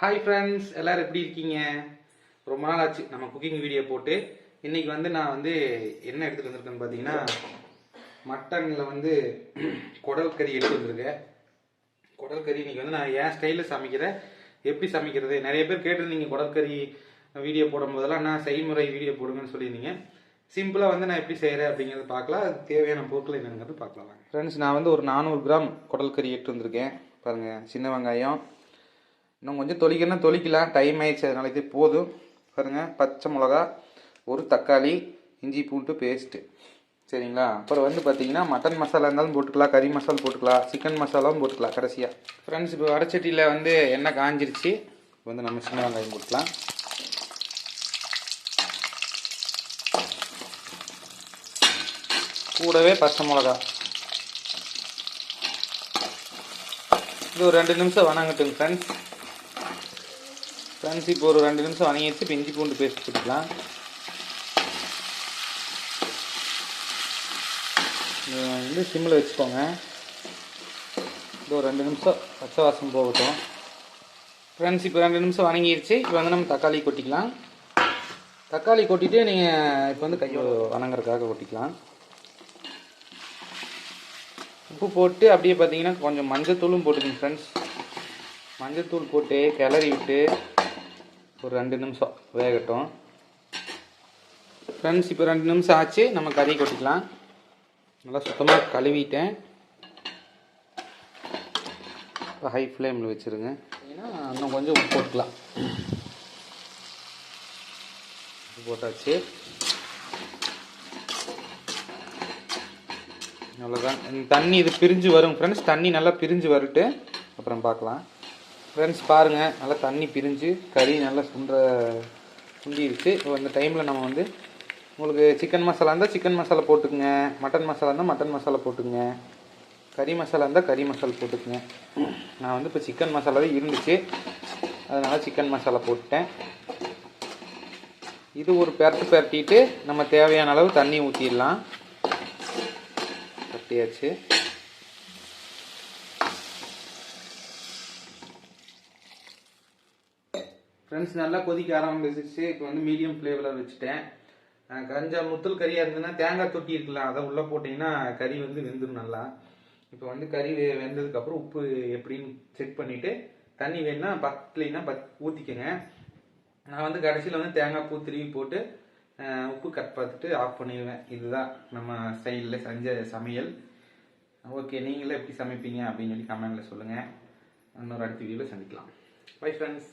Hi friends எல்லோரும் எப்படி இருக்கீங்க? ரொம்ப நாள் ஆச்சு. நம்ம குக்கிங் வீடியோ போட்டு இன்னைக்கு வந்து நான் வந்து என்ன எடுத்துகிட்டு வந்திருக்கேன்னு பார்த்தீங்கன்னா மட்டனில் வந்து குடல் கறி எடுத்து வந்திருக்கேன். குடல் கறி இன்றைக்கி வந்து நான் ஏன் ஸ்டைலில் சமைக்கிறேன். எப்படி சமைக்கிறது? நிறைய பேர் கேட்டிருந்தீங்க குடல் கறி வீடியோ போடும் போதெல்லாம் நான் செய்முறை வீடியோ போடுங்கன்னு சொல்லியிருந்தீங்க. சிம்பிளாக வந்து நான் எப்படி செய்கிறேன் அப்படிங்கிறது பார்க்கலாம். அது தேவையான பொருட்கள் என்னங்கிறது பார்க்கலாம். ஃப்ரெண்ட்ஸ் நான் வந்து ஒரு நானூறு கிராம் குடல் கறி எடுத்து வந்திருக்கேன். பாருங்கள் சின்ன வெங்காயம் இன்னும் கொஞ்சம் தொளிக்கணும் தொளிக்கலாம் டைம் ஆயிடுச்சு அதனால இது போதும். பாருங்கள் பச்சை மிளகா ஒரு தக்காளி இஞ்சி பூண்டு பேஸ்ட்டு சரிங்களா? அப்புறம் வந்து பார்த்தீங்கன்னா மட்டன் மசாலா இருந்தாலும் போட்டுக்கலாம் கறி மசாலா போட்டுக்கலாம் சிக்கன் மசாலாவும் போட்டுக்கலாம் கடைசியாக ஃப்ரெண்ட்ஸ் இப்போ வடச்சட்டியில் வந்து எண்ணெய் காஞ்சிருச்சு. வந்து நம்ம சின்ன வெங்காயம் போட்டுக்கலாம். கூடவே பச்சை மிளகா. இது ஒரு ரெண்டு நிமிஷம் வணங்கட்டுங்க ஃப்ரெண்ட்ஸ் ஃப்ரெண்ட்ஸ் இப்போ ஒரு ரெண்டு நிமிஷம் வணங்கிடுச்சு இப்போ இஞ்சி பூண்டு பேஸ்ட் போட்டுக்கலாம். வந்து சிம்மில் வச்சுக்கோங்க. இது ஒரு ரெண்டு நிமிஷம். பச்சை வாசம் போகட்டும். ஃப்ரெண்ட்ஸ் இப்போ ரெண்டு நிமிஷம் வணங்கிடுச்சு இப்போ வந்து நம்ம தக்காளி கொட்டிக்கலாம். தக்காளி கொட்டிட்டு நீங்கள் இப்போ வந்து கையை வணங்குறதுக்காக கொட்டிக்கலாம். உப்பு போட்டு அப்படியே பார்த்தீங்கன்னா கொஞ்சம் மஞ்சத்தூளும் போட்டுக்கோங்க ஃப்ரெண்ட்ஸ் மஞ்சத்தூள் போட்டு கிளறி விட்டு ஒரு ரெண்டு நிமிஷம் வேகட்டும். ஃப்ரெண்ட்ஸ் இப்போ ரெண்டு நிமிஷம் ஆச்சு. நம்ம கறி கொட்டிக்கலாம். நல்லா சுத்தமாக கழுவிட்டேன். இப்போ ஹை ஃப்ளேமில் வச்சுருங்க. ஏன்னா இன்னும் கொஞ்சம் உப்பு போட்டுக்கலாம். உப்பு போட்டாச்சு. அவ்வளோதான் தண்ணி இது பிரிஞ்சு வரும். ஃப்ரெண்ட்ஸ் தண்ணி நல்லா பிரிஞ்சு வரட்டு. அப்புறம் பார்க்கலாம். ஃப்ரெண்ட்ஸ் பாருங்கள் நல்லா தண்ணி பிரிஞ்சு கறி நல்லா சுண்ட சுண்டிருச்சு. இப்போ இந்த டைமில் நம்ம வந்து உங்களுக்கு சிக்கன் மசாலா இருந்தால் சிக்கன் மசாலா போட்டுக்குங்க. மட்டன் மசாலா இருந்தால் மட்டன் மசாலா போட்டுக்குங்க. கறி மசாலா இருந்தால் கறி மசாலா போட்டுக்குங்க. நான் வந்து இப்போ சிக்கன் மசாலாவே இருந்துச்சு. அதனால் சிக்கன் மசாலா போட்டுட்டேன். இது ஒரு பெரட்டு பெரட்டிட்டு நம்ம தேவையான அளவு தண்ணி ஊற்றிடலாம் கட்டியாச்சு. ஃப்ரெண்ட்ஸ் நல்லா கொதிக்க ஆரம்பிச்சிச்சு இப்போ வந்து மீடியம் ஃப்ளேவரில் வச்சுட்டேன். கஞ்சா முத்தல் கறியாக இருந்ததுன்னா தேங்காய் தொட்டி இருக்கலாம் அதை உள்ளே போட்டிங்கன்னா கறி வந்து வெந்துடும் நல்லா. இப்போ வந்து கறி வெ- வெந்ததுக்கப்புறம் உப்பு எப்படின்னு செக் பண்ணிவிட்டு தண்ணி வேணும்னா பத்தலைன்னா பத் ஊற்றிக்கங்க நான் வந்து கடைசியில் வந்து தேங்காய் பூ திருவி போட்டு உப்பு கட் பார்த்துட்டு ஆஃப் பண்ணிடுவேன். இதுதான் நம்ம ஸ்டைலில் செஞ்ச சமையல். ஓகே நீங்களே எப்படி சமைப்பீங்க அப்படின்னு சொல்லி கமெண்டில் சொல்லுங்கள் இன்னொரு அடுத்த வீடியோவில் சந்திக்கலாம். Bye friends